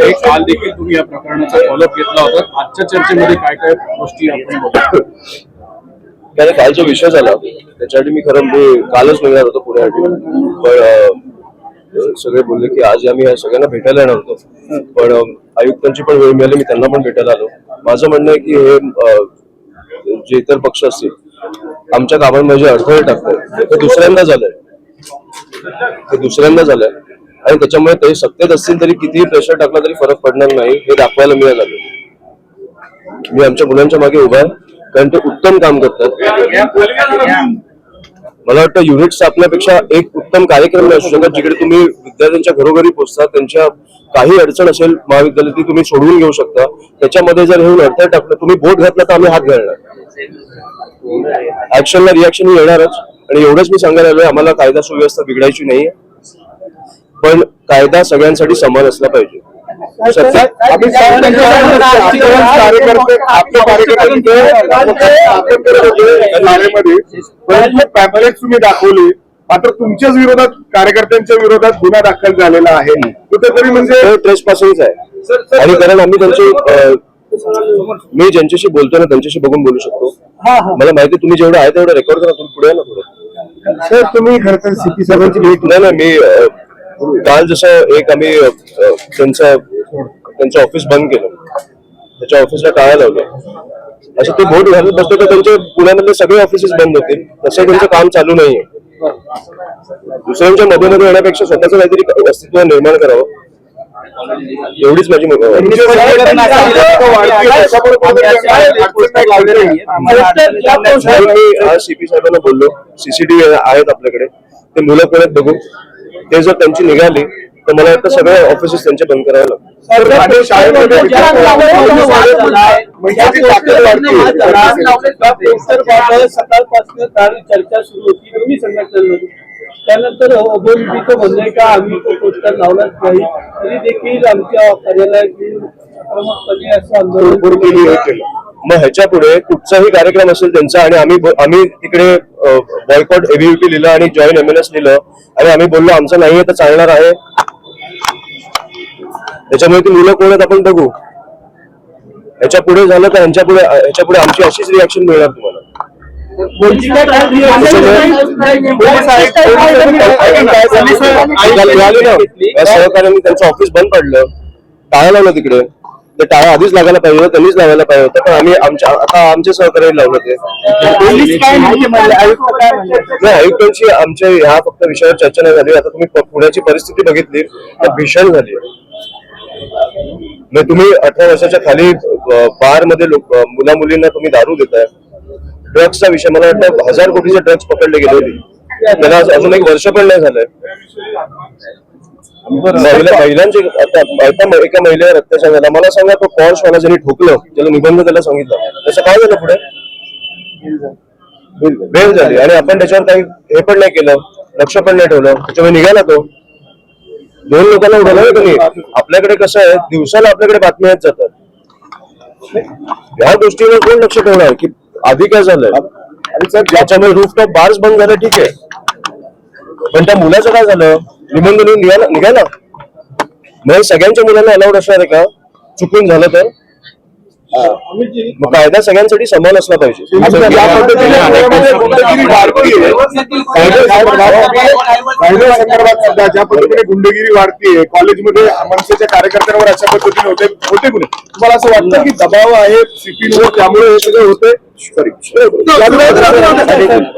आहे. काल देखील तुम्ही या प्रकरणाचा फॉलोअप घेतला होता. आजच्या चर्चेमध्ये काय काय गोष्टी आपण बघू? काल जो विषय झाला त्याच्यासाठी मी खरं म्हणजे कालच निघणार होतो पुण्यासाठी. पण सगळे बोलले की आज आम्ही सगळ्यांना भेटायला येणार होतो. पण आयुक्तांची पण वेळ मिळाली मी त्यांना पण भेटायला आलो. माझं म्हणणं आहे की हे जे इतर पक्ष असतील आमच्या कामांमध्ये अडथळे टाकतात ते दुसऱ्यांदा झालंय. ते दुसऱ्यांदा झालंय. आणि त्याच्यामुळे ते सत्तेत असतील तरी कितीही प्रेशर टाकला तरी फरक पडणार नाही हे दाखवायला मिळालं. मी आमच्या मुलांच्या मागे उभा आहे कारण ते उत्तम काम करतात. मला वाटतं युनिट स्थापण्यापेक्षा एक उत्तम कार्यक्रम नाही असू शकत जिकडे तुम्ही विद्यार्थ्यांच्या घरोघरी पोहोचता त्यांच्या काही अडचण असेल महाविद्यालय ती तुम्ही सोडवून घेऊ शकता. त्याच्यामध्ये जर हे अडथळे टाकलं तुम्ही बोट घातला तर आम्ही हात घालणार. ऍक्शनला रिॲक्शन येणारच. आणि एवढंच मी सांगायला आलोय आम्हाला कायदा सुव्यवस्था बिघडायची नाहीये. पण कायदा सगळ्यांसाठी समान असला पाहिजे पॅम्पलेट तुम्ही दाखवली मात्र तुमच्याच विरोधात कार्यकर्त्यांच्या विरोधात गुन्हा दाखल झालेला आहे कुठेतरी म्हणजे ट्रेस पासूनच आहे आणि कारण आम्ही त्यांची मी ज्यांच्याशी बोलतो ना त्यांच्याशी बघून बोलू शकतो मला माहिती तुम्ही जेवढं आहे तेवढं रेकॉर्ड करा तुम्ही पुढे ना सर तुम्ही खरं तर सिटी साहेबांची भेट नाही ना मी काल जसं एक आम्ही त्यांचं त्यांचं ऑफिस बंद केलं. त्याच्या ऑफिसला टाळा लावलं. असं ते बोट घालत बसतो तर त्यांचे पुण्यामधले सगळे ऑफिसेस बंद होतील. तसं त्यांचं काम चालू नाहीये. दुसऱ्यांच्या मध्ये मध्ये येण्यापेक्षा स्वतःच काहीतरी अस्तित्व निर्माण करावं. एवढीच माझी मत. मी आज सीपी साहेबांना बोललो. सीसीटीव्ही आहेत आपल्याकडे. ते मुलं परत बघू. ते जर त्यांची निघाली तर मला वाटतं सगळे ऑफिसेस त्यांचे बंद करायला लागतील. सकाळपासून चर्चा सुरू होती दोन्ही संघटनांमध्ये त्यानंतर ओबीसीचं म्हणणं आहे का आम्ही तो पोस्टर लावलाच नाही तरी देखील आमच्या कार्यालयाची प्रमुखपणे असं भरपूर केली हे आंदोलन केलं. मग ह्याच्या पुढे कुठचाही कार्यक्रम असेल त्यांचा आणि आम्ही आम्ही तिकडे बॉयकॉट एबीव्हीपी लिहिलं आणि जॉईन एमएनएस लिहिलं आणि आम्ही बोललो आमचं नाहीये तर चालणार आहे. त्याच्यामुळे ती मुलं कोण आहेत आपण बघू. ह्याच्या पुढे झालं तर ह्यांच्या पुढे ह्याच्या पुढे आमची अशीच रिॲक्शन मिळणार तुम्हाला. सहकार्याने त्यांचं ऑफिस बंद पडलं. टाळं लावलं तिकडे. ते टाळं आधीच लागायला पाहिजे होतं त्यांनीच लावायला पाहिजे होतं. पण आम्ही आमच्या आता आमच्या सहकार्याने लावलं ते. नाही आयुक्तांची आमच्या ह्या फक्त विषयावर चर्चा नाही झाली. आता तुम्ही पुण्याची परिस्थिती बघितली तर भीषण झाली. म्हणजे तुम्ही अठरा वर्षाच्या खाली बारमध्ये लोक मुला मुलींना तुम्ही दारू देताय. ड्रग्सचा विषय मला वाटतं हजार कोटीचे ड्रग्स पकडले गेले होते. त्याला अजून एक वर्ष पण नाही झालंय. महिलांची एका महिलेवर अत्याचार झाला. मला सांगा तो पॉर्श वाला ज्यांनी ठोकलं त्याला निबंध त्याला सांगितलं तसं काय झालं पुढे? बेल झाली. आणि आपण त्याच्यावर काही हे पण नाही केलं लक्ष पण नाही ठेवलं. त्याच्यामुळे निघाला तो. दोन लोकांना उडवलं त्यांनी आपल्याकडे कसं आहे दिवसाला आपल्याकडे बातम्या येत जातात. ह्या गोष्टीवर कोण लक्ष ठेवणार? की आधी काय झालंय? आणि सर ज्याच्यामुळे रूफटॉप बार्स बंद झाले ठीक आहे. पण त्या मुलाचं काय झालं निबंध लिहून निघाला मग सगळ्यांच्या मुलांना अलाउड असणार आहे का चुकून झालं तर मग कायदा सगळ्यांसाठी समान असला पाहिजे ज्या पद्धतीने गुंडगिरी वाढतीये महिला संदर्भात सुद्धा ज्या पद्धतीने गुंडगिरी वाढतीये कॉलेजमध्ये मनसेच्या कार्यकर्त्यांवर अशा पद्धतीने होते होते कुणी तुम्हाला असं वाटतं की दबाव आहे सीपीवर त्यामुळे हे सगळं होते नाही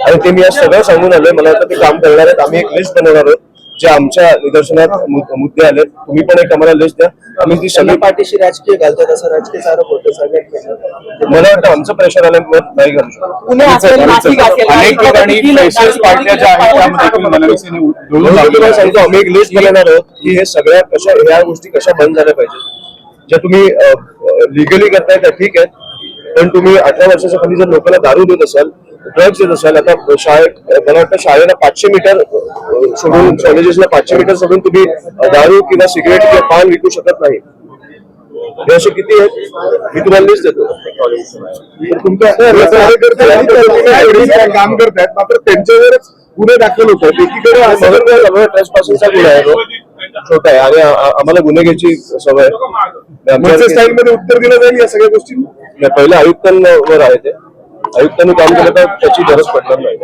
आणि ते मी आज सगळं सांगून आलोय मला वाटतं ते काम करणार आहेत आम्ही एक लिस्ट बनवणार आहोत जे आमच्या निदर्शनात मुद्दे आले तुम्ही पण एक आम्हाला लिस्ट द्या आम्ही ती सगळी पाठीशी राजकीय घालतात असं राजकीय आरोप होतो सगळ्यांकडनं मला वाटतं आमचं प्रेशर आल्यामुळे नाही घालू अनेक ठिकाणी ज्या आहेत त्यामध्ये देखील उडवून. सांगतो आम्ही एक लिस्ट बनवणार आहोत की हे सगळ्या कशा ह्या गोष्टी कशा बंद झाल्या पाहिजेत ज्या तुम्ही लिगली करताय त्या ठीक आहे पण तुम्ही अठरा वर्षाच्या खाली जर लोकांना दारू देत असाल ड्रग्ज देत असाल. आता शाळेत मला वाटतं शाळेला पाचशे मीटर सोडून कॉलेजेसला पाचशे मीटर सोडून तुम्ही दारू किंवा सिगरेट किंवा पान विकू शकत नाही. हे असे किती आहेत? मी तुम्हाला लिस्ट देतो. काम करतायत मात्र त्यांच्यावरच गुन्हे दाखल होत आहेत. एकीकडे असं ट्रेस पासूनचा गुन्हा आहे छोटा आहे. आणि आम्हाला गुन्हे घ्यायची सवयमध्ये उत्तर दिलं जाईल या सगळ्या गोष्टी? नाही, पहिलं आयुक्तांवर आहे ते. आयुक्तांनी काम केलं तर त्याची गरज पडणार नाही.